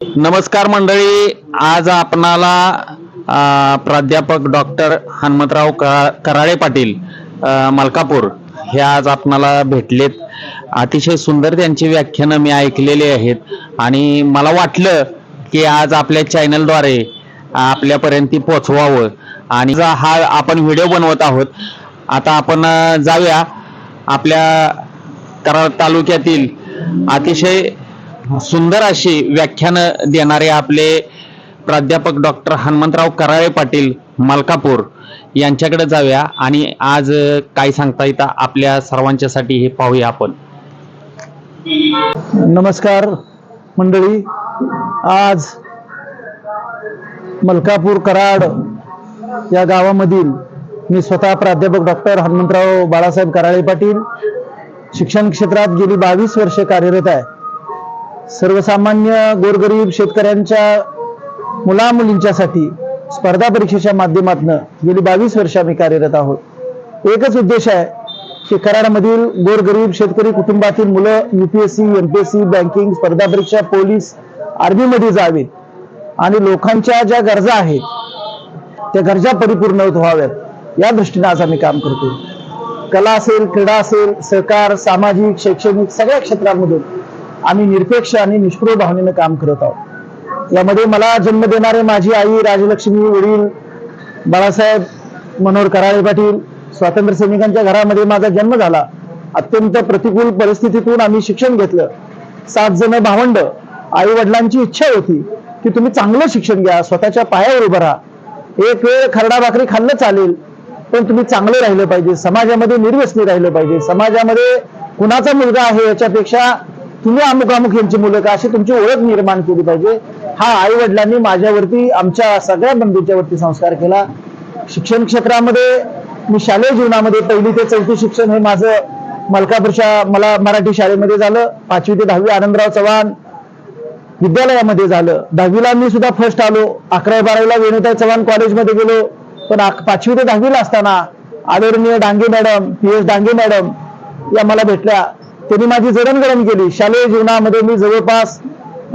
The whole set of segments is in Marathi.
नमस्कार मंडळी आज आपणाला प्राध्यापक डॉक्टर हनुमंतराव कराळे पाटील मलकापूर हे आज आपणाला भेटलेत. अतिशय सुंदर त्यांची व्याख्यानं मी ऐकलेली आहेत. आणि मला वाटलं की आज आपल्या चॅनलद्वारे आपल्यापर्यंत ती पोचवावं आणि जा- हा आपण व्हिडिओ बनवत आहोत. आता आपण जाऊया. आपल्या कराड तालुक्यातील अतिशय सुंदर अशी व्याख्यानं देणारे आपले प्राध्यापक डॉक्टर हनुमंतराव कराळे पाटील मलकापूर यांच्याकडे जाऊया आणि आज काय सांगता येतं आपल्या सर्वांच्यासाठी हे पाहूया आपण. नमस्कार मंडळी आज मलकापूर कराड या गावामधील मी स्वतः प्राध्यापक डॉक्टर हनुमंतराव बाळासाहेब कराळे पाटील शिक्षण क्षेत्रात गेली बावीस वर्षे कार्यरत आहे. सर्वसामान्य गोरगरीब शेतकऱ्यांच्या मुलामुलींच्यासाठी स्पर्धा परीक्षेच्या माध्यमातून गेली बावीस वर्ष आम्ही कार्यरत आहोत. एकच उद्देश आहे की कराडमधील गोरगरीब शेतकरी कुटुंबातील मुलं युपीएससी एमपीएससी बँकिंग स्पर्धा परीक्षा पोलीस आर्मीमध्ये जावीत आणि लोकांच्या ज्या गरजा आहेत त्या गरजा परिपूर्ण व्हाव्यात या दृष्टीने आज आम्ही काम करतो कला असेल क्रीडा असेल सहकार सामाजिक शैक्षणिक सगळ्या क्षेत्रांमधून आम्ही निरपेक्ष आणि निष्प्रिय भावनेनं काम करत आहोत. यामध्ये मला जन्म देणारे माझी आई राजलक्ष्मी वडील बाळासाहेब मनोहर कराळे पाटील स्वातंत्र्य सैनिकांच्या घरामध्ये माझा जन्म झाला. अत्यंत प्रतिकूल परिस्थितीतून आम्ही शिक्षण घेतलं. सात जण भावंड आई वडिलांची इच्छा होती की तुम्ही चांगलं शिक्षण घ्या स्वतःच्या पायावर उभं राहा. एक वेळ खरडा भाकरी खाल्लं चालेल पण तुम्ही चांगलं राहिलं पाहिजे. समाजामध्ये निर्व्यसनी राहिलं पाहिजे. समाजामध्ये कुणाचा मुलगा आहे याच्यापेक्षा तुम्ही अमुक अमुक यांची मुलं का अशी तुमची ओळख निर्माण केली पाहिजे. हा आई वडिलांनी माझ्यावरती आमच्या सगळ्या बंधूंच्या वरती संस्कार केला. शिक्षण क्षेत्रामध्ये मी शालेय जीवनामध्ये पहिली ते चौथी शिक्षण हे माझं मलकापूरच्या मला मराठी शाळेमध्ये झालं. पाचवी ते दहावी आनंदराव चव्हाण विद्यालयामध्ये झालं. दहावीला मी सुद्धा फर्स्ट आलो. अकरावी बारावीला वेणुताई चव्हाण कॉलेजमध्ये गेलो. पण पाचवी ते दहावीला असताना आदरणीय Dange madam P S Dange madam या मला भेटल्या. त्यांनी माझी जडणघडण केली. शालेय जीवनामध्ये मी जवळपास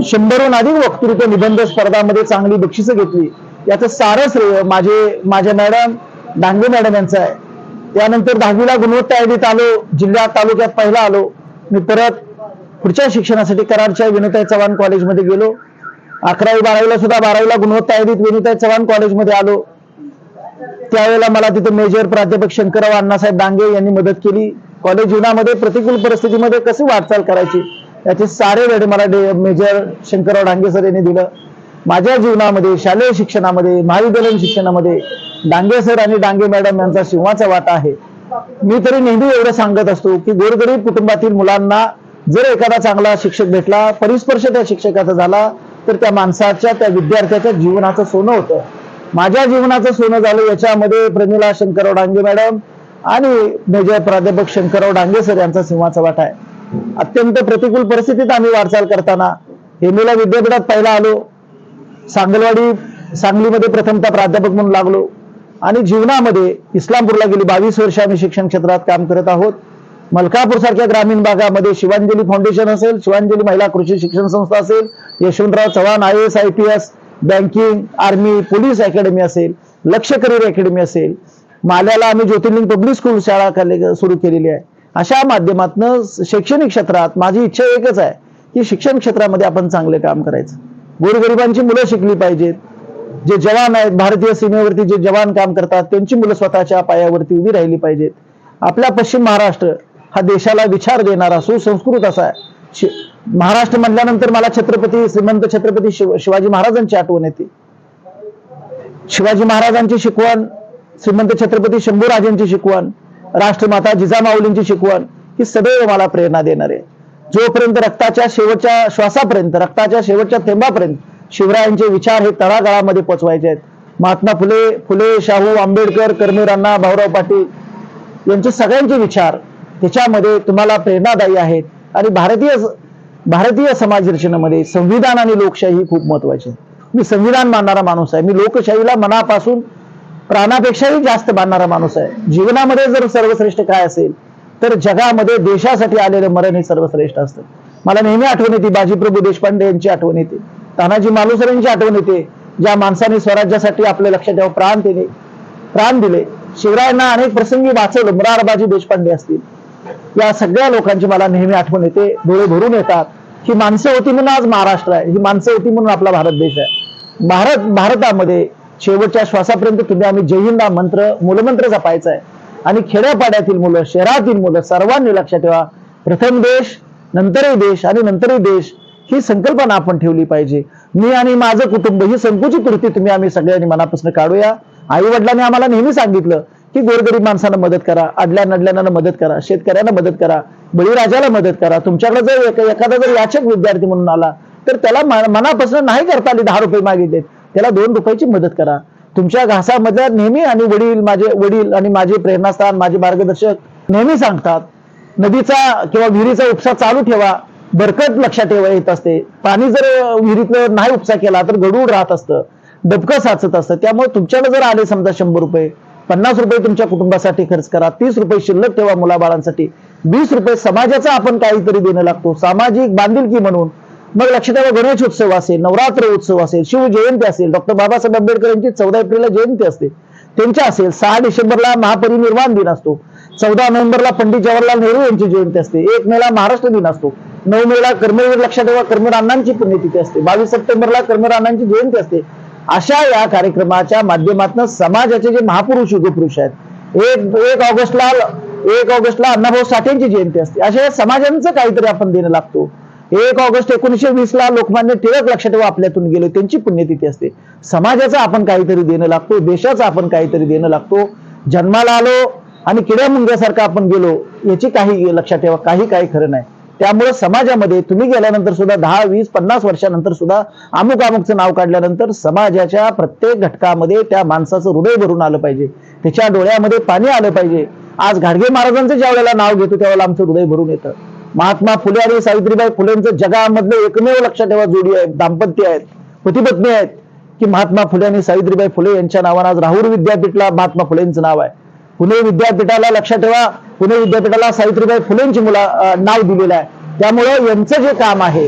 शंभरहून अधिक वक्तृत्व निबंध स्पर्धामध्ये चांगली बक्षिसं घेतली. याचं सारं श्रेय माझे माझ्या मॅडम डांगे मॅडम यांचं आहे. त्यानंतर दहावीला गुणवत्ता यादीत आलो जिल्हा तालुक्यात पहिला आलो. मी परत पुढच्या शिक्षणासाठी कराडच्या विनुताई चव्हाण कॉलेजमध्ये गेलो. अकरावी बारावीला सुद्धा बारावीला गुणवत्ता यादीत विनुताई चव्हाण कॉलेजमध्ये आलो. त्यावेळेला मला तिथे मेजर प्राध्यापक शंकरराव अण्णासाहेब डांगे यांनी मदत केली. कॉलेज जीवनामध्ये प्रतिकूल परिस्थितीमध्ये कशी वाटचाल करायची? याचे सारे वेळ मला मेजर शंकरराव डांगे सर यांनी दिलं. माझ्या जीवनामध्ये शालेय शिक्षणामध्ये महाविद्यालयीन शिक्षणामध्ये डांगे सर आणि डांगे मॅडम यांचा सिंहाचा वाटा आहे. मी तरी नेहमी एवढं सांगत असतो की गोरगरीब कुटुंबातील मुलांना जर एखादा चांगला शिक्षक भेटला परिस्पर्श त्या शिक्षकाचा झाला तर त्या माणसाच्या त्या विद्यार्थ्याच्या जीवनाचं सोनं होतं. माझ्या जीवनाचं सोनं झालं याच्यामध्ये प्रमिला शंकरराव डांगे मॅडम आणि मेजर प्राध्यापक शंकरराव डांगे सर यांचा सिंहाचा वाटा आहे. अत्यंत प्रतिकूल परिस्थितीत आम्ही वाटचाल करताना हेमेला विद्यापीठात पहिला आलो. सांगलवाडी सांगलीमध्ये प्रथमतः प्राध्यापक म्हणून लागलो. आणि जीवनामध्ये इस्लामपूरला गेली बावीस वर्ष आम्ही शिक्षण क्षेत्रात काम करत आहोत. मलकापूर सारख्या ग्रामीण भागामध्ये शिवांजली फाउंडेशन असेल शिवांजली महिला कृषी शिक्षण संस्था असेल Yashwantrao Chavan I S I P S banking army police academy असेल लक्ष करिअर अकॅडमी असेल माल्याला आम्ही ज्योतिर्लिंग पब्लिक स्कूल शाळा सुरू केलेली आहे. अशा माध्यमातनं शैक्षणिक क्षेत्रात माझी इच्छा एकच आहे की शिक्षण क्षेत्रामध्ये आपण चांगले काम करायचं. गोरगरिबांची मुलं शिकली पाहिजेत. जे जवान आहेत भारतीय सीमेवरती जे जवान काम करतात त्यांची मुलं स्वतःच्या पायावरती उभी राहिली पाहिजेत. आपला पश्चिम महाराष्ट्र हा देशाला विचार देणारा सुसंस्कृत असा आहे. महाराष्ट्र म्हटल्यानंतर मला छत्रपती श्रीमंत छत्रपती शिवाजी महाराजांची आठवण येते. शिवाजी महाराजांची शिकवण श्रीमंत छत्रपती शंभूराजांची शिकवण राष्ट्रमाता जिजामाऊलींची शिकवण ही सदैव मला प्रेरणा देणार आहे. जोपर्यंत रक्ताच्या शेवटच्या श्वासापर्यंत रक्ताच्या शेवटच्या थेंबापर्यंत शिवरायांचे विचार हे तळागाळामध्ये पोचवायचे आहेत. महात्मा फुले फुले शाहू आंबेडकर कर्मीरांना भाऊराव पाटील यांचे सगळ्यांचे विचार त्याच्यामध्ये तुम्हाला प्रेरणादायी आहेत. आणि भारतीय भारतीय समाज रचनेमध्ये संविधान आणि लोकशाही खूप महत्वाची आहे मी संविधान मानणारा माणूस आहे. मी लोकशाहीला मनापासून प्राणापेक्षाही जास्त बांधणारा माणूस आहे. जीवनामध्ये जर सर्वश्रेष्ठ काय असेल तर जगामध्ये देशासाठी आलेलं मरण हे सर्वश्रेष्ठ असतं. मला नेहमी आठवण येते बाजीप्रभू देशपांडे यांची आठवण येते. तानाजी मालुसरेंची आठवण येते ज्या माणसाने स्वराज्यासाठी आपल्या लक्षात ठेवा प्राण दिले प्राण दिले. शिवरायांना अनेक प्रसंगी वाचवलं मुरारबाजी देशपांडे असतील. या सगळ्या लोकांची मला नेहमी आठवण येते डोळे भरून येतात. ही माणसं होती म्हणून आज महाराष्ट्र आहे ही माणसं होती म्हणून आपला भारत देश आहे. भारत भारतामध्ये शेवटच्या श्वासापर्यंत तुम्ही आम्ही जयहिंद हा मंत्र मूलमंत्र जपायचा आहे आणि खेड्यापाड्यातील मुलं शहरातील मुलं सर्वांनी लक्षात ठेवा. प्रथम देश नंतरही देश आणि नंतरही देश ही संकल्पना आपण ठेवली पाहिजे. मी आणि माझं कुटुंब ही संकुचित वृत्ती तुम्ही आम्ही सगळ्यांनी मनापासून काढूया. आई वडिलांनी आम्हाला नेहमी सांगितलं की गोरगरीब माणसांना मदत करा अडल्या नडल्यानं मदत करा शेतकऱ्यांना मदत करा बळीराजाला मदत करा. तुमच्याकडे जर एखादा जर याचक विद्यार्थी म्हणून आला तर त्याला मनापासून नाही करता आली दहा रुपये मागितले त्याला दोन रुपयाची मदत करा. तुमच्या घासामधल्या नेहमी आणि वडील माझे वडील आणि माझे प्रेरणास्थान माझे मार्गदर्शक नेहमी सांगतात नदीचा किंवा विहिरीचा उपसा चालू ठेवा बरकत लक्षात ठेवा येत असते. पाणी जर विहिरीतलं नाही उपसा केला तर गडूळ राहत असतं डबकं साचत असतं. त्यामुळे तुमच्याकडे जर आले समजा शंभर रुपये पन्नास रुपये तुमच्या कुटुंबासाठी खर्च करा तीस रुपये शिल्लक ठेवा मुलाबाळांसाठी वीस रुपये समाजाचा आपण काहीतरी देणं लागतो. सामाजिक बांधिलकी म्हणून मग लक्षात ठेवा गणेश उत्सव असेल नवरात्र उत्सव असेल शिव जयंती असेल डॉक्टर बाबासाहेब आंबेडकर यांची चौदा एप्रिलला जयंती असते. त्यांच्या असेल सहा डिसेंबरला महापरिनिर्वाण दिन असतो. चौदा नोव्हेंबरला पंडित जवाहरलाल नेहरू यांची जयंती असते. एक मेला महाराष्ट्र दिन असतो. नऊ मेला कर्मवीर लक्षात ठेवा कर्मवीर अण्णांची पुण्यतिथी असते. बावीस सप्टेंबरला कर्मवीर अण्णांची जयंती असते. अशा या कार्यक्रमाच्या माध्यमातून समाजाचे जे महापुरुष युगपुरुष आहेत एक एक ऑगस्टला एक ऑगस्टला अण्णाभाऊ साठेंची जयंती असते. अशा समाजांचं काहीतरी आपण देणं लागतो. एक ऑगस्ट एकोणीशे वीस ला लोकमान्य टिळक लक्षात ठेवा आपल्यातून गेले. त्यांची पुण्यतिथी असते. समाजाचं आपण काहीतरी देणं लागतो देशाचं आपण काहीतरी देणं लागतो. जन्माला आलो आणि किड्या मुंग्यासारखं आपण गेलो याची काही लक्षात ठेवा. काही काही खरं नाही. त्यामुळे समाजामध्ये तुम्ही गेल्यानंतर सुद्धा दहा वीस पन्नास वर्षानंतर सुद्धा अमुक अमुकचं नाव काढल्यानंतर समाजाच्या प्रत्येक घटकामध्ये त्या माणसाचं हृदय भरून आलं पाहिजे. त्याच्या डोळ्यामध्ये पाणी आलं पाहिजे. आज घाडगे महाराजांचं ज्या वेळेला नाव घेतो त्यावेळेला आमचं हृदय भरून येतं. महात्मा फुले आणि सावित्रीबाई फुलेंचं जगामधलं एकमेव लक्षात ठेवा जोडी आहे दाम्पत्य आहेत पतीपत्नी आहेत की महात्मा फुले आणि सावित्रीबाई फुले यांच्या नावानं आज राहुल विद्यापीठला महात्मा फुलेंचं नाव आहे. पुणे विद्यापीठाला लक्षात ठेवा पुणे विद्यापीठाला सावित्रीबाई फुलेंची मुला नाव दिलेलं आहे. त्यामुळे यांचं जे काम आहे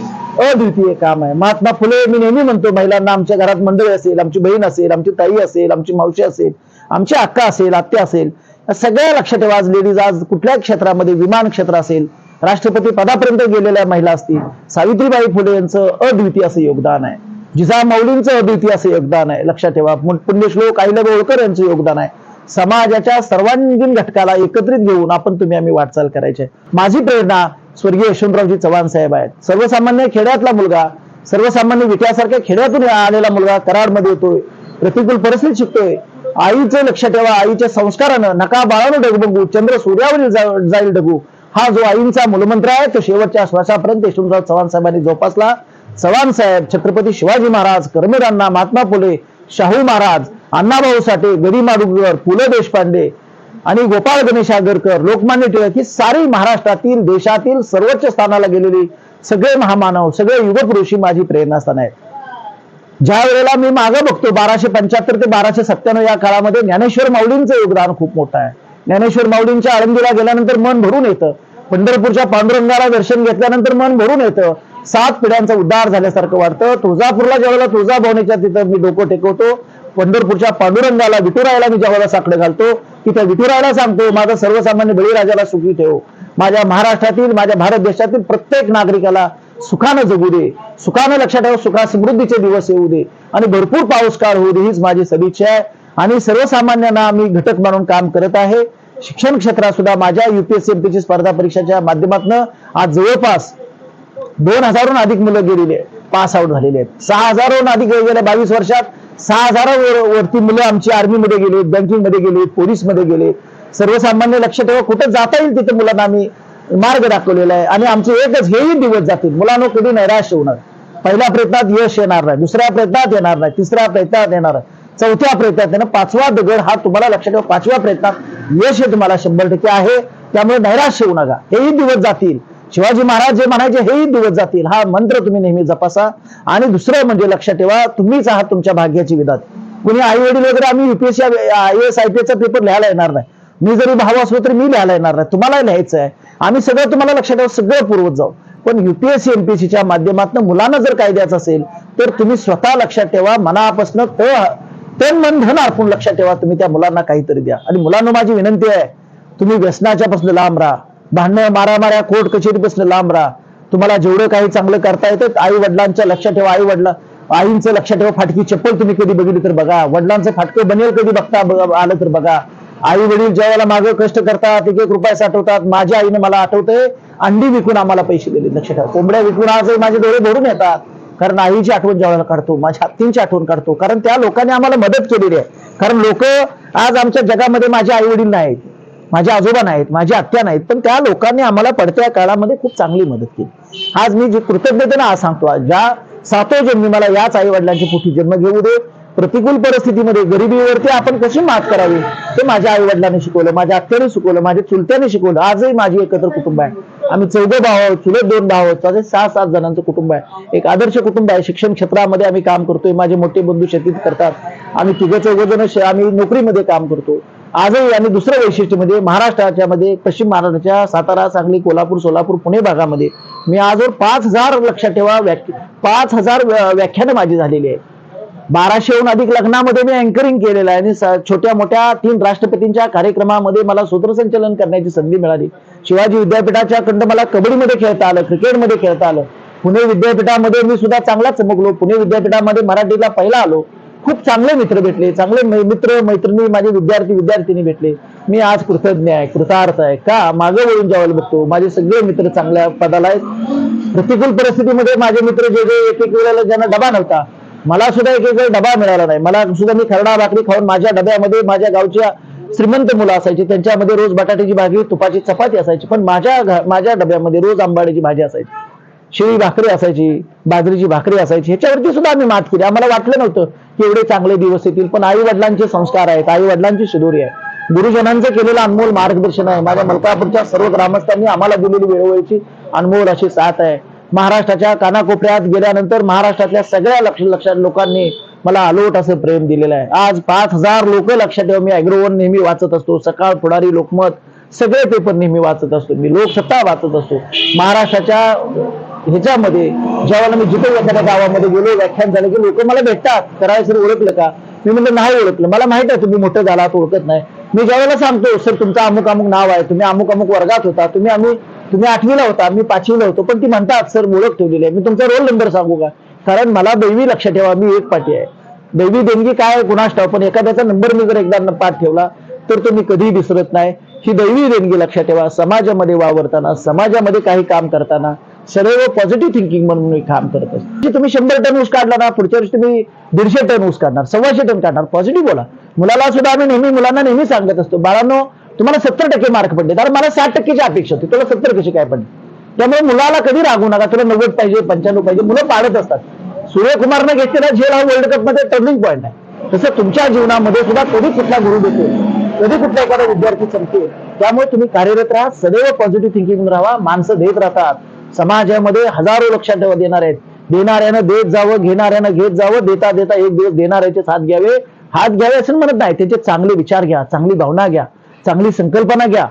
अद्वितीय काम आहे. महात्मा फुले मी नेहमी म्हणतो महिलांना आमच्या घरात मंडळी असेल आमची बहीण असेल आमची ताई असेल आमची मावशी असेल आमची अक्का असेल आत्या असेल सगळ्या लक्षात ठेवा. आज लेडीज आज कुठल्या क्षेत्रामध्ये विमान क्षेत्र असेल राष्ट्रपती पदापर्यंत गेलेल्या महिला असतील. सावित्रीबाई फुले यांचं अद्वितीय असं योगदान आहे. जिजा मौलींचं अद्वितीय असं योगदान आहे. लक्षात ठेवा पुण्यश्लोक आईला होळकर यांचं योगदान आहे. समाजाच्या सर्वांगीण घटकाला एकत्रित घेऊन आपण तुम्ही आम्ही वाटचाल करायची माझी प्रेरणा स्वर्गीय यशवंतरावजी चव्हाण साहेब आहेत. सर्वसामान्य खेड्यातला मुलगा सर्वसामान्य विकासारख्या खेड्यातून आलेला मुलगा कराडमध्ये येतोय. प्रतिकूल परिस्थिती शिकतोय. आईचं लक्ष ठेवा आईच्या संस्कारानं नका बाळानं डगबगू चंद्र सूर्यावरील जाईल डगू. हा जो आईंचा मूलमंत्र आहे तो शेवटच्या श्वासापर्यंत यशवंतराव चव्हाण साहेबांनी जोपासला. चव्हाण साहेब छत्रपती शिवाजी महाराज कर्मेर अण्णा महात्मा फुले शाहू महाराज अण्णाभाऊ साठे गरी माडुगर पु ल देशपांडे आणि गोपाळ गणेश आगरकर लोकमान्य टिळक ही सारी महाराष्ट्रातील देशातील सर्वोच्च स्थानाला गेलेली सगळे महामानव सगळे युगपुरुषी माझी प्रेरणास्थान आहेत. ज्या वेळेला मी मागं बघतो बाराशे पंच्याहत्तर ते बाराशे सत्त्याण्णव या काळामध्ये ज्ञानेश्वर माऊलींचं योगदान खूप मोठं आहे. ज्ञानेश्वर माऊलींच्या आळंदीला गेल्यानंतर मन भरून येतं. पंढरपूरच्या पांडुरंगाला दर्शन घेतल्यानंतर मन भरून येतं. सात पिढ्यांचा उद्धार झाल्यासारखं वाटतं. तुळजापूरला ज्यावेळेला तुळजाभवनीच्या तिथं मी डोकं टेकवतो. पंढरपूरच्या पांडुरंगाला विठुरायाला मी ज्यावेळेला साकडं घालतो. तिथं विठुरायाला सांगतो माझा सर्वसामान्य बळीराजाला सुखी ठेव. माझ्या महाराष्ट्रातील माझ्या भारत देशातील प्रत्येक नागरिकाला सुखानं जगू दे. सुखानं लक्षात ठेव सुखा समृद्धीचे दिवस येऊ दे. आणि भरपूर पाऊस काळ होऊ दे हीच माझी सदिच्छा आहे. आणि सर्वसामान्यांना मी घटक म्हणून काम करत आहे. शिक्षण क्षेत्रात सुद्धा माझ्या युपीएससी एमपीची स्पर्धा परीक्षाच्या माध्यमातून आज जवळपास दोन हजारहून अधिक मुलं गेलेली आहेत. पास आउट झालेले आहेत. सहा हजारहून अधिक गेल्या बावीस वर्षात सहा हजारावरती मुलं आमची आर्मीमध्ये गेली बँकिंगमध्ये गेली पोलीसमध्ये गेले सर्वसामान्य लक्ष ठेवा. कुठं जाता येईल तिथे मुलांना आम्ही मार्ग दाखवलेला आहे. आणि आमचे एकच हेही दिवस जातील. मुलांना कधी नैराश्य होणार? पहिल्या प्रयत्नात यश येणार नाही. दुसऱ्या प्रयत्नात येणार नाही. तिसऱ्या प्रयत्नात येणार नाही. चौथ्या प्रयत्नात त्यानं पाचवा दगड हा तुम्हाला लक्षात ठेवा पाचव्या प्रयत्नात यश हे तुम्हाला शंभर टक्के आहे. त्यामुळे नैराश्य होऊ नका. हेही दिवस जातील. शिवाजी महाराज जे म्हणायचे हेही दिवस जातील. हा मंत्र तुम्ही नेहमी जपासा. आणि दुसरं म्हणजे लक्षात ठेवा तुम्हीच आहात तुमच्या भाग्याची विधात कुणी आई वडील वगैरे आम्ही UPSC I S I P एसचा paper लिहायला येणार नाही. मी जरी भाव असलो तरी मी लिहायला येणार नाही. तुम्हाला लिहायचं आहे आम्ही सगळं तुम्हाला लक्षात ठेवा सगळं पुरवत जाऊ. पण युपीएससी एमपीएससीच्या माध्यमातून मुलांना जर काय द्यायचं असेल तर तुम्ही स्वतः लक्षात ठेवा मनापासून तन मन धन अर्पून लक्षात ठेवा तुम्ही त्या मुलांना काहीतरी द्या. आणि मुलांना माझी विनंती आहे तुम्ही व्यसनाच्या पासून लांब राहा. भांडणं मारामाऱ्या कोर्ट कचेरीपासून लांब राहा. तुम्हाला जेवढं काही चांगलं करता येतं आई वडिलांच्या लक्षात ठेवा आई वडिला आईंचं लक्षात ठेवा फाटकी चप्पल तुम्ही कधी बघितली तर बघा. वडिलांचं फाटकं बनेल कधी बघता आलं तर बघा. आई वडील ज्या वेळेला मागं कष्ट करतात एक एक रुपये साठवतात माझ्या आईने मला आठवतंय अंडी विकून आम्हाला पैसे दिले लक्षात ठेवा. कोंबड्या विकून आज माझे डोळे भरून येतात. कारण आईची आठवण ज्या काढतो माझ्या हत्तींची आठवण काढतो. कारण त्या लोकांनी आम्हाला मदत केलेली आहे. कारण लोक आज आमच्या जगामध्ये माझे आई वडील नाहीत माझे आजोबा नाहीत माझी आत्या नाहीत पण त्या लोकांनी आम्हाला पडत्या काळामध्ये खूप चांगली मदत केली. आज मी जी कृतज्ञतेनं आज सांगतो आज ज्या सातो जन्मी मला याच आई वडिलांची पोटी जन्म घेऊ दे प्रतिकूल परिस्थितीमध्ये गरिबीवरती आपण कशी मात करावी? ते माझ्या आई वडिलांनी शिकवलं माझ्या आत्याने शिकवलं माझ्या चुलत्याने शिकवलं. आजही माझी एकत्र कुटुंब आहे. आम्ही चौघं भाव आहोत चुलत दोन भाव आहोत. माझे सहा सात जणांचं कुटुंब आहे. एक आदर्श कुटुंब आहे. शिक्षण क्षेत्रामध्ये आम्ही काम करतोय. माझे मोठे बंधू शेतीत करतात. आम्ही तिघं चौघ जण शे- आम्ही नोकरीमध्ये काम करतो. आजही आणि दुसरं वैशिष्ट्य म्हणजे महाराष्ट्राच्या मध्ये पश्चिम महाराष्ट्राच्या सातारा सांगली कोल्हापूर सोलापूर पुणे भागामध्ये. मी आजवर पाच हजार लक्षात ठेवा व्याख्या पाच हजार व्याख्यानं माझी झालेली आहे. बाराशेहून अधिक लग्नामध्ये मी अँकरिंग केलेलं आहे. आणि छोट्या मोठ्या तीन राष्ट्रपतींच्या कार्यक्रमामध्ये मला सूत्रसंचलन करण्याची संधी मिळाली. शिवाजी विद्यापीठाच्या कंड मला कबड्डीमध्ये खेळता आलं क्रिकेटमध्ये खेळता आलं. पुणे विद्यापीठामध्ये मी सुद्धा चांगला चमकलो. पुणे विद्यापीठामध्ये मराठीला पहिला आलो. खूप चांगले मित्र भेटले. चांगले मित्र मैत्रिणी माझे विद्यार्थी विद्यार्थिनी भेटले. मी आज कृतज्ञ आहे कृतार्थ आहे. का? मागे वळून जेवायला बघतो माझे सगळे मित्र चांगल्या पदाला आहेत. प्रतिकूल परिस्थितीमध्ये माझे मित्र जे जे एक एक वेळेला ज्यांना डबा नव्हता मला सुद्धा एक एक डबा मिळाला नाही. मला सुद्धा मी खरडा भाकरी खाऊन माझ्या डब्यामध्ये माझ्या गावच्या श्रीमंत मुलं असायची. त्यांच्यामध्ये रोज बटाट्याची भाजी तुपाची चपाती असायची. पण माझ्या माझ्या डब्यामध्ये रोज आंबाड्याची भाजी असायची. शिळी भाकरी असायची बाजरीची भाकरी असायची. ह्याच्यावरती सुद्धा आम्ही मात केली. आम्हाला वाटलं नव्हतं की एवढे चांगले दिवस येतील. पण आई वडिलांचे संस्कार आहेत. आई वडिलांची शिदोरी आहे. गुरुजनांचं केलेलं अनमोल मार्गदर्शन आहे. माझ्या मलकापूरच्या सर्व ग्रामस्थांनी आम्हाला दिलेली वेळोवेळीची अनमोल अशी साथ आहे. महाराष्ट्राच्या कानाकोपऱ्यात गेल्यानंतर महाराष्ट्रातल्या सगळ्या लक्ष लक्षात लोकांनी मला अलोट असं प्रेम दिलेलं आहे. आज पाच हजार लोक लक्षात ठेवा मी अॅग्रोवन नेहमी वाचत असतो सकाळ पुढारी लोकमत सगळे पेपर नेहमी वाचत असतो मी लोकसत्ता वाचत असतो. महाराष्ट्राच्या ह्याच्यामध्ये ज्यावेळेला मी जिथे एखाद्या गावामध्ये गेलो व्याख्यान झालं की लोक मला भेटतात कराय सर ओळखलं का? मी म्हणलं नाही ओळखलं. मला माहीत आहे तुम्ही मोठं झालात ओळखत नाही. मी ज्यावेळेला सांगतो सर तुमचं अमुक अमुक नाव आहे तुम्ही अमुक अमुक वर्गात होता तुम्ही आम्ही तुम्ही आठवीला होता मी पाचवीला होतो पण ती म्हणतात सर ओळख ठेवलेली आहे. मी तुमचा रोल नंबर सांगू का? कारण मला दैवी लक्षात ठेवा मी एक पाठी आहे. दैवी देणगी काय आहे? कुणास ठाव पण एखाद्याचा नंबर मी जर एकदा पाठ ठेवला तर तो मी कधीही विसरत नाही. ही दैवी देणगी लक्षात ठेवा. समाजामध्ये वावरताना समाजामध्ये काही काम करताना सदैव पॉझिटिव्ह थिंकिंग म्हणून मी काम करत असतो. म्हणजे तुम्ही शंभर टन ऊस काढला ना पुढच्या वर्षी तुम्ही दीडशे टन ऊस काढणार सव्वाशे टन काढणार. पॉझिटिव्ह बोला. मुलाला सुद्धा आम्ही नेहमी मुलांना नेहमी सांगत असतो बाळांनो तुम्हाला सत्तर टक्के मार्क पडले. तर मला साठ टक्केची अपेक्षा होती. तुला सत्तर कशी काय पडले? त्यामुळे मुलाला कधी रागू नका. तुला नव्वद पाहिजे पंच्याण्णव पाहिजे. मुलं पाळत असतात. सूर्यकुमारनं घेतलेला झेल हा वर्ल्ड कपमध्ये टर्निंग पॉईंट आहे. तसं तुमच्या जीवनामध्ये सुद्धा कधी कुठला गुरु देतो कधी कुठला एखादा विद्यार्थी संपतो. त्यामुळे तुम्ही कार्यरत राहा. सदैव पॉझिटिव्ह थिंकिंग राहा. माणसं देत राहतात. समाजामध्ये हजारो लक्षात ठेवा देणार आहेत. देणाऱ्यानं देत जावं घेणाऱ्यानं घेत जावं. देता देता एक दिवस देणाऱ्याचे हात घ्यावे. हात घ्यावे असं म्हणत नाही. त्याचे चांगले विचार घ्या. चांगली भावना घ्या. चांगली संकल्पना घ्या.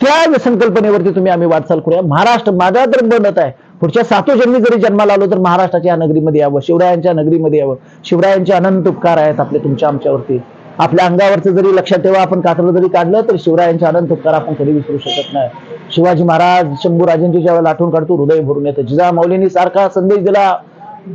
त्या संकल्पनेवरती तुम्ही आम्ही वाटचाल करूया. महाराष्ट्र माझा तर बनत आहे. पुढच्या सातो जन्मी जरी जन्माला आलो तर महाराष्ट्राच्या या नगरीमध्ये यावं शिवरायांच्या नगरीमध्ये यावं. शिवरायांचे अनंत उपकार आहेत आपले तुमच्या आमच्यावरती. आपल्या अंगावरचं जरी लक्षात ठेवा आपण कातलं जरी काढलं तर शिवरायांचे अनंत उपकार आपण कधी विसरू शकत नाही. शिवाजी महाराज शंभूराजांची ज्यावेळेला आठवण काढतो हृदय भरून येतं. जिजा माऊलींनी सारखा संदेश दिला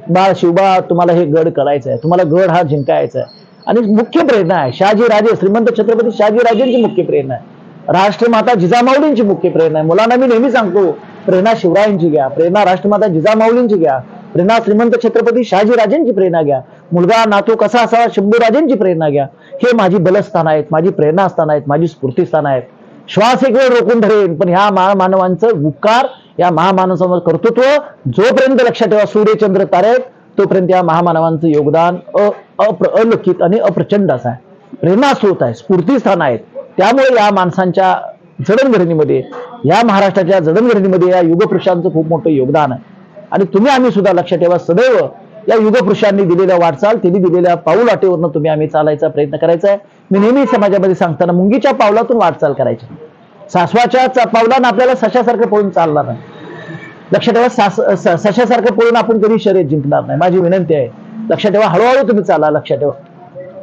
बाळ शिवबा तुम्हाला हे गड करायचं आहे तुम्हाला गड हा जिंकायचा आहे आणि मुख्य प्रेरणा आहे. शहाजी राजे श्रीमंत छत्रपती शहाजीराजेंची मुख्य प्रेरणा आहे. राष्ट्रमाता जिजामाऊलींची मुख्य प्रेरणा आहे. मुलांना मी नेहमी सांगतो प्रेरणा शिवरायांची घ्या प्रेरणा राष्ट्रमाता जिजामाऊलींची घ्या प्रेरणा श्रीमंत छत्रपती शहाजी राजेंची प्रेरणा घ्या मुलगा नातू कसा असावा शंभूराजेंची प्रेरणा घ्या. हे माझी बलस्थान आहेत माझी प्रेरणा स्थान आहेत माझी स्फूर्तीस्थान आहेत. श्वास एक वेळ रोखून धरेन पण ह्या महामानवांचं उपकार या महामानवांचं कर्तृत्व जोपर्यंत लक्षात ठेवा सूर्यचंद्र तारे तोपर्यंत या महामानवांचं योगदान अ- अप्र- अलखित आणि अप्रचंड असा आहे. प्रेमास्रोत आहे स्फूर्तीस्थान आहेत. त्यामुळे या माणसांच्या जडणघडणीमध्ये या महाराष्ट्राच्या जडणघडणीमध्ये या युगपुरुषांचं खूप मोठं योगदान आहे. आणि तुम्ही आम्ही सुद्धा लक्षात ठेवा. सदैव या युगपुरुषांनी दिलेल्या वाटचाल त्यांनी दिलेल्या पाऊल वाटेवरनं तुम्ही आम्ही चालायचा प्रयत्न करायचा आहे. मी नेहमी समाजामध्ये सांगताना मुंगीच्या पावलातून वाटचाल करायची. सासवाच्या पावलानं आपल्याला सशासारखं पळून चालणार नाही. लक्षात ठेवा सास- सशासारखं पळून आपण कधी शर्यत जिंकणार नाही. माझी विनंती आहे लक्षात ठेवा हळूहळू तुम्ही चाला लक्षात ठेवा.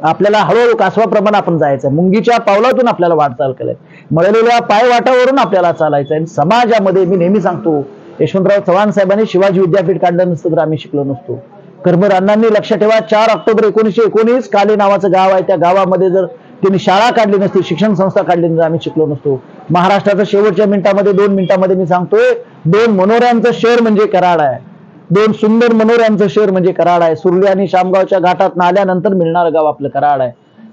आपल्याला हळूहळू कासवाप्रमाणे आपण जायचं मुंगीच्या पावलातून आपल्याला वाटचाल करायची मळलेल्या पायवाटावरून आपल्याला चालायचं आणि समाजामध्ये मी नेहमी सांगतो यशवंतराव चव्हाण साहेबांनी शिवाजी विद्यापीठ काढलं नसतं तर आम्ही शिकलो नसतो. कर्मर लक्षात ठेवा चार ऑक्टोबर एकोणीसशे एकोणीस काले नावाचं गाव आहे. त्या गावामध्ये जर त्यांनी शाळा काढली नसती शिक्षण संस्था काढली नसती आम्ही शिकलो नसतो. महाराष्ट्राचं शेवटच्या मिनिटामध्ये दोन मिनिटामध्ये मी सांगतोय दोन मनोऱ्यांचं शहर म्हणजे कराड आहे. दोन सुंदर मनोऱ्यांचं शहर म्हणजे कराड आहे. सुर्ले आणि शामगावच्या घाटात आल्यानंतर मिळणारं गाव आपलं कराड आहे.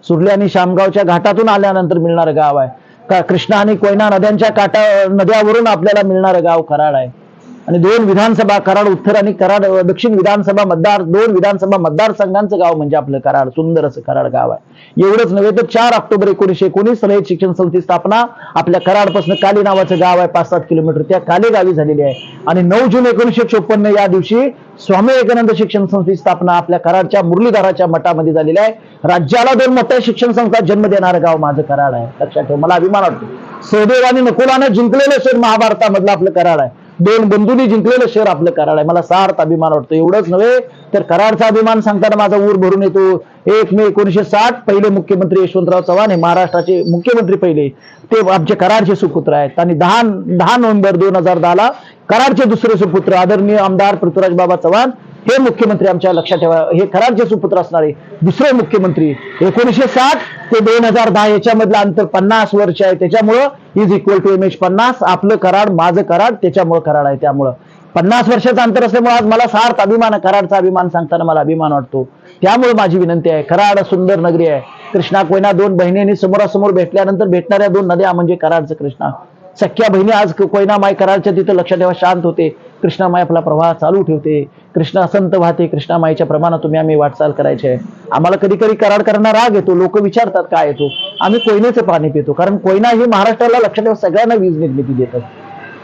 सुर्ले आणि शामगावच्या घाटातून आल्यानंतर मिळणारं गाव आहे. का कृष्णा आणि कोयना नद्यांच्या काटा नद्यावरून आपल्याला मिळणारं गाव कराड आहे. आणि दोन विधानसभा कराड उत्तर आणि कराड दक्षिण विधानसभा मतदार दोन विधानसभा मतदारसंघांचं गाव म्हणजे आपलं कराड सुंदर असं कराड गाव आहे. एवढंच नव्हे तर चार ऑक्टोबर एकोणीसशे एकोणीस रयत शिक्षण संस्थेची स्थापना आपल्या कराडपासून काली नावाचं गाव आहे पाच सात किलोमीटर त्या काले गावी झालेली आहे. आणि नऊ जून एकोणीसशे चोपन्न या दिवशी स्वामी विवेकानंद शिक्षण संस्थेची स्थापना आपल्या कराडच्या मुरलीधराच्या मठामध्ये झालेली आहे. राज्याला दोन मोठ्या शिक्षण संस्था जन्म देणारं गाव माझं कराड आहे. लक्षात ठेव मला अभिमान वाटतो. सहदेव आणि नकुलानं जिंकलेलं शहर महाभारतामधलं आपलं कराड आहे. दोन बंधूंनी जिंकलेलं शहर आपलं कराड आहे. मला सार्थ अभिमान वाटतो एवढंच नव्हे तर कराडचा अभिमान सांगताना माझा ऊर भरून येतो. एक मे एकोणीशे साठ पहिले मुख्यमंत्री यशवंतराव चव्हाण हे महाराष्ट्राचे मुख्यमंत्री पहिले. ते आमचे कराडचे सुपुत्र आहेत. आणि दहा दहा नोव्हेंबर दोन हजार दहाला कराडचे दुसरे सुपुत्र आदरणीय आमदार पृथ्वीराज बाबा चव्हाण हे मुख्यमंत्री आमच्या लक्षात ठेवा. हे कराडचे सुपुत्र असणारे दुसरे मुख्यमंत्री एकोणीसशे साठ ते दोन हजार दहा याच्यामधलं अंतर पन्नास वर्ष आहे. त्याच्यामुळं is equal to M H पन्नास. आपलं कराड माझं कराड त्याच्यामुळं कराड आहे त्यामुळं. पन्नास वर्षाचं अंतर असल्यामुळे आज मला सार्थ अभिमान कराडचा अभिमान सांगताना मला अभिमान वाटतो. त्यामुळे माझी विनंती आहे कराड सुंदर नगरी आहे. कृष्णा कोयना दोन बहिणींनी समोरासमोर भेटल्यानंतर भेटणाऱ्या दोन नद्या म्हणजे कराडचं कृष्णा. सख्या बहिणी आज कोयना माय कराडच्या तिथं लक्ष ठेवा शांत होते. कृष्णामाय आपला प्रवाह चालू ठेवते. कृष्णा संत वाहते कृष्णामाईच्या प्रमाणात तुम्ही आम्ही वाटचाल करायची आहे. आम्हाला कधी कधी कराड करणार राग येतो लोक विचारतात काय येतो. आम्ही कोयनेचं पाणी पितो कारण कोयना ही महाराष्ट्राला लक्ष ठेवा सगळ्यांना वीज निर्मिती देतात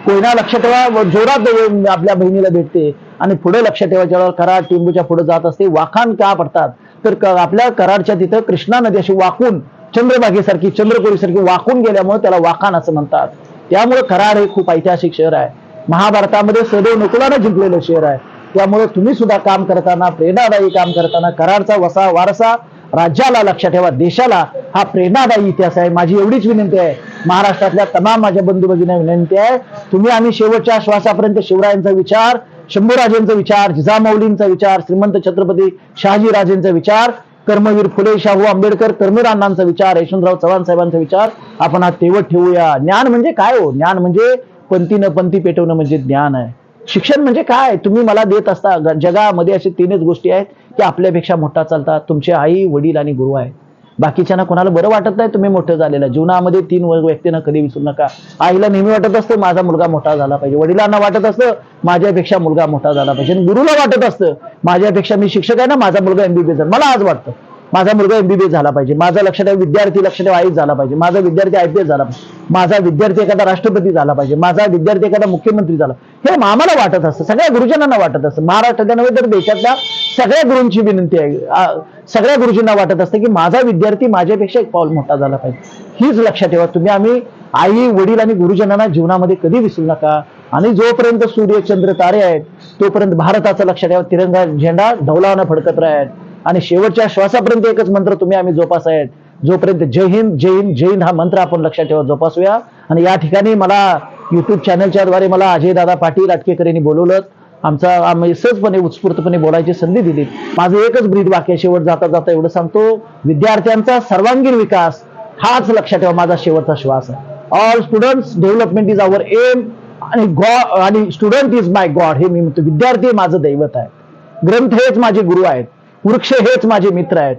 कोयना लक्ष ठेवा जोरात आपल्या बहिणीला भेटते. आणि पुढे लक्ष ठेवा जेव्हा कराड टिंबूच्या पुढे जात असते वाखाण का पडतात? तर आपल्या कराडच्या तिथं कृष्णा नदी अशी वाकून चंद्रभागेसारखी चंद्रकोरीसारखी वाकून गेल्यामुळे त्याला वाखाण असं म्हणतात. त्यामुळे कराड हे खूप ऐतिहासिक शहर आहे. महाभारतामध्ये सदैव नकुलानं जिंकलेलं शहर आहे. त्यामुळे तुम्ही सुद्धा काम करताना प्रेरणादायी काम करताना कराडचा वसा वारसा राज्याला लक्षात ठेवा देशाला. हा प्रेरणादायी इतिहास आहे. माझी एवढीच विनंती आहे. महाराष्ट्रातल्या तमाम माझ्या बंधू भगिनी विनंती आहे. तुम्ही आम्ही शेवटच्या श्वासापर्यंत शिवरायांचा विचार शंभूराजेंचा विचार जिजामाऊलींचा विचार श्रीमंत छत्रपती शहाजीराजेंचा विचार कर्मवीर फुले शाहू आंबेडकर कर्मवीर अण्णांचा विचार यशवंतराव चव्हाण साहेबांचा विचार. आपण हा तेवत ठेवूया. ज्ञान म्हणजे काय हो? ज्ञान म्हणजे पंथी न पंथी पेटवणं म्हणजे ज्ञान आहे. शिक्षण म्हणजे काय? तुम्ही मला देत असता जगामध्ये असे तीनच गोष्टी आहेत की आपल्यापेक्षा मोठा चालतात. तुमचे आई वडील आणि गुरु आहेत. बाकीच्यांना कोणाला बरं वाटत नाही तुम्ही मोठं झालेलं. जीवनामध्ये तीन व्यक्तींना कधी विसरू नका. आईला नेहमी वाटत असतं माझा मुलगा मोठा झाला पाहिजे. वडिलांना वाटत असतं माझ्यापेक्षा मुलगा मोठा झाला पाहिजे. आणि गुरुला वाटत असतं माझ्यापेक्षा मी शिक्षक आहे ना माझा मुलगा एमबीबीएस मला आज वाटतं. माझा मुलगा एमबीबीएस झाला पाहिजे. माझा लक्ष ठेवा विद्यार्थी लक्ष ठेवा आयुष झाला पाहिजे. माझा विद्यार्थी आय झाला पाहिजे. माझा विद्यार्थी एखादा राष्ट्रपती झाला पाहिजे. माझा विद्यार्थी एखादा मुख्यमंत्री झाला. हे आम्हाला वाटत असतं. सगळ्या गुरुजनांना वाटत असतं. महाराष्ट्राच्या नव्हे तर देशातल्या सगळ्या गुरूंची विनंती आहे. सगळ्या गुरुजींना वाटत असतं की माझा विद्यार्थी माझ्यापेक्षा एक पाऊल मोठा झाला पाहिजे. हीच लक्षात ठेवा. तुम्ही आम्ही आई वडील आणि गुरुजनांना जीवनामध्ये कधी विसरू नका. आणि जोपर्यंत सूर्य चंद्र तारे आहेत तोपर्यंत भारताचं लक्ष ठेवा. तिरंगा झेंडा ढवलानं फडकत राहत आणि शेवटच्या श्वासापर्यंत एकच मंत्र तुम्ही आम्ही जोपासायत जोपर्यंत जय हिंद जय हिंद जय हिंद हा मंत्र आपण लक्षात ठेवा जोपासूया. आणि या ठिकाणी मला युट्यूब चॅनलच्या द्वारे मला अजय दादा पाटील अटकेकर यांनी बोलवलं. आमचा आम्ही सहजपणे उत्स्फूर्तपणे बोलायची संधी दिली. माझं एकच ब्रीद वाक्य शेवट जाता जाता एवढं सांगतो. विद्यार्थ्यांचा सर्वांगीण विकास हाच लक्षात ठेवा. माझा शेवटचा श्वास आहे. All students development is our aim आणि गॉड आणि स्टुडंट इज माय गॉड हे मी म्हणतो विद्यार्थी माझं दैवत आहे. ग्रंथ हेच माझे गुरु आहेत. वृक्ष हेच माझे मित्र आहेत.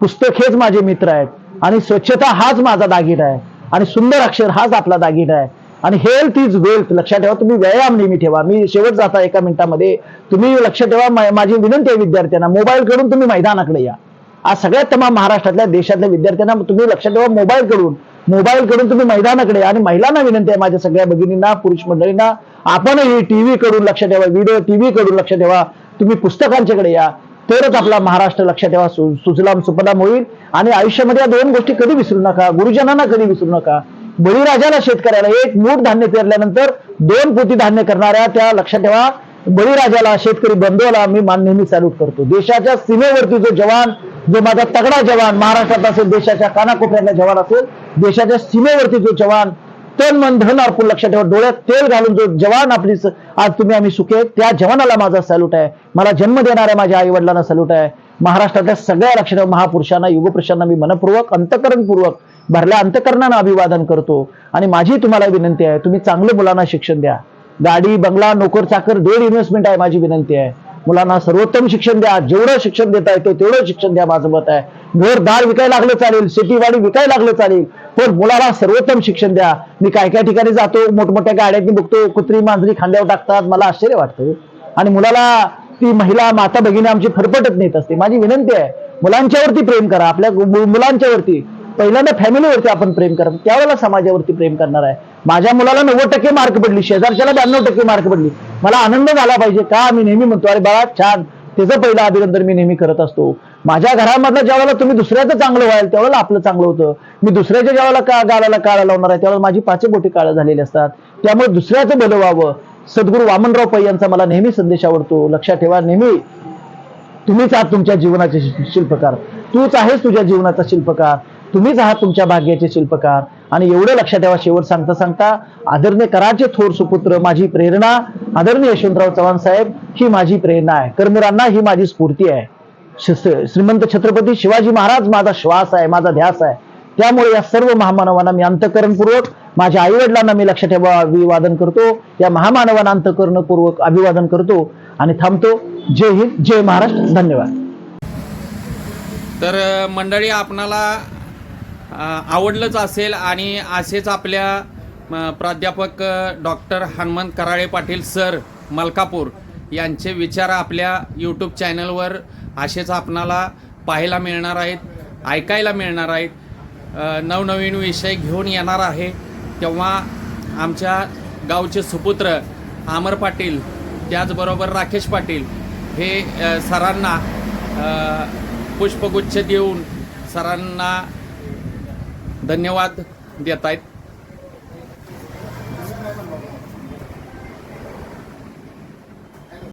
पुस्तक हेच माझे मित्र आहेत. आणि स्वच्छता हाच माझा दागिना आहे. आणि सुंदर अक्षर हाच आपला दागिना आहे. आणि हेल्थ इज वेल्थ लक्षात ठेवा तुम्ही व्यायाम नेहमी ठेवा. मी शेवट जाता एका मिनिटामध्ये. तुम्ही लक्षात ठेवा माझी विनंती आहे विद्यार्थ्यांना मोबाईल करून तुम्ही मैदानाकडे या. आज सगळ्यात तमाम महाराष्ट्रातल्या देशातल्या विद्यार्थ्यांना तुम्ही लक्षात ठेवा मोबाईल कडून मोबाईल कडून तुम्ही मैदानाकडे या. आणि महिलांना विनंती आहे माझ्या सगळ्या भगिनींना पुरुष मंडळींना आपणही टीव्ही कडून लक्ष ठेवा व्हिडिओ टीव्ही कडून लक्ष ठेवा. तुम्ही पुस्तकांच्याकडे या. तरच आपला महाराष्ट्र लक्षात ठेवा सु- सुजलाम सुपदाम होईल. आणि आयुष्यामध्ये या दोन गोष्टी कधी विसरू नका गुरुजनांना कधी विसरू नका. बळीराजाला शेतकऱ्याला एक मूठ धान्य पेरल्यानंतर दोन पोती धान्य करणाऱ्या त्या लक्षात ठेवा बळीराजाला शेतकरी बंधूला मी मान नेहमी सॅल्यूट करतो. देशाच्या सीमेवरती जो जवान जो माझा तगडा जवान महाराष्ट्रात असेल देशाच्या कानाकोपऱ्यातला जवान असेल देशाच्या सीमेवरती जो जवान तन मन धन अर्पून लक्षात ठेवा. डोळ्यात तेल घालून जो जवान आपली आज तुम्ही आम्ही सुखे त्या जवानाला माझा सॅल्यूट आहे. मला जन्म देणाऱ्या माझ्या आई वडिलांना सॅल्यूट आहे. महाराष्ट्रातल्या सगळ्या लक्षात महापुरुषांना युगपुरुषांना मी मनपूर्वक अंतकरणपूर्वक भरल्या अंतकरणानं अभिवादन करतो. आणि माझी तुम्हाला विनंती आहे तुम्ही चांगलं मुलांना शिक्षण द्या. गाडी बंगला नोकर चाकर देड इन्व्हेस्टमेंट आहे माझी विनंती आहे. मुलांना सर्वोत्तम शिक्षण द्या. जेवढं शिक्षण देता येतं तेवढं शिक्षण द्या माझं मत आहे. घर दार विकायला लागलं चालेल शेतीवाडी विकायला लागलं चालेल. पण मुलाला सर्वोत्तम शिक्षण द्या. मी काय काय ठिकाणी जातो मोठमोठ्या गाड्यांनी बघतो कुत्री मांजरी खांद्यावर टाकतात मला आश्चर्य वाटतं. आणि मुलाला ती महिला माता भगिनी आमची फरफटत नेत असते. माझी विनंती आहे मुलांच्यावरती प्रेम करा आपल्या मुलांच्यावरती. पहिल्यांदा फॅमिलीवरती आपण प्रेम करा त्यावेळेला समाजावरती प्रेम करणार आहे. माझ्या मुलाला नव्वद टक्के मार्क पडली शेजारच्याला ब्याण्णव टक्के मार्क पडली. मला आनंद झाला पाहिजे का मी नेहमी म्हणतो अरे बाळा छान. त्याचं पहिलं अभिनंदन मी नेहमी करत असतो. माझ्या घरामधलं ज्यावेळेला तुम्ही दुसऱ्याचं चांगलं व्हाल त्यावेळेला आपलं चांगलं होतं. मी दुसऱ्याच्या ज्यावेळेला का गालाला काळा लावणार आहे? त्यावेळेला माझी पाचे बोटी काळं झालेली असतात. त्यामुळे दुसऱ्याचं भलं व्हावं. सद्गुरू वामनराव पै यांचा मला नेहमी संदेश आवडतो. लक्षात ठेवा नेहमी तुम्हीच आहात तुमच्या जीवनाचे शिल्पकार. तूच आहेस तुझ्या जीवनाचा शिल्पकार. तुम्हीच आहात तुमच्या भाग्याचे शिल्पकार. आणि एवढं लक्षात ठेवा शेवट सांगता सांगता आदरणीय कराचे थोर सुपुत्र माझी प्रेरणा आदरणीय यशवंतराव चव्हाण साहेब ही माझी प्रेरणा आहे. करमुरांना ही माझी स्फूर्ती आहे. श- श्रीमंत छत्रपती शिवाजी महाराज माझा श्वास आहे माझा ध्यास आहे. त्यामुळे या सर्व महामानवांना मी अंतकरणपूर्वक माझ्या आई वडिलांना मी लक्षात ठेवा अभिवादन करतो. या महामानवांना अंतकरणपूर्वक अभिवादन करतो. आणि थांबतो. जय हिंद जय महाराष्ट्र. धन्यवाद. तर मंडळी आपणाला आवडलंच असेल आणि असेच आपल्या प्राध्यापक डॉक्टर हनुमंत कराळे पाटील सर मलकापूर यांचे विचार आपल्या यूट्यूब चॅनलवर असेच आपणाला पाहायला मिळणार आहेत ऐकायला मिळणार आहेत. नवनवीन विषय घेऊन येणार आहे. तेव्हा आमच्या गावचे सुपुत्र आमर पाटील त्याचबरोबर राकेश पाटील हे सरांना पुष्पगुच्छ देऊन सरांना धन्यवाद देत आहेत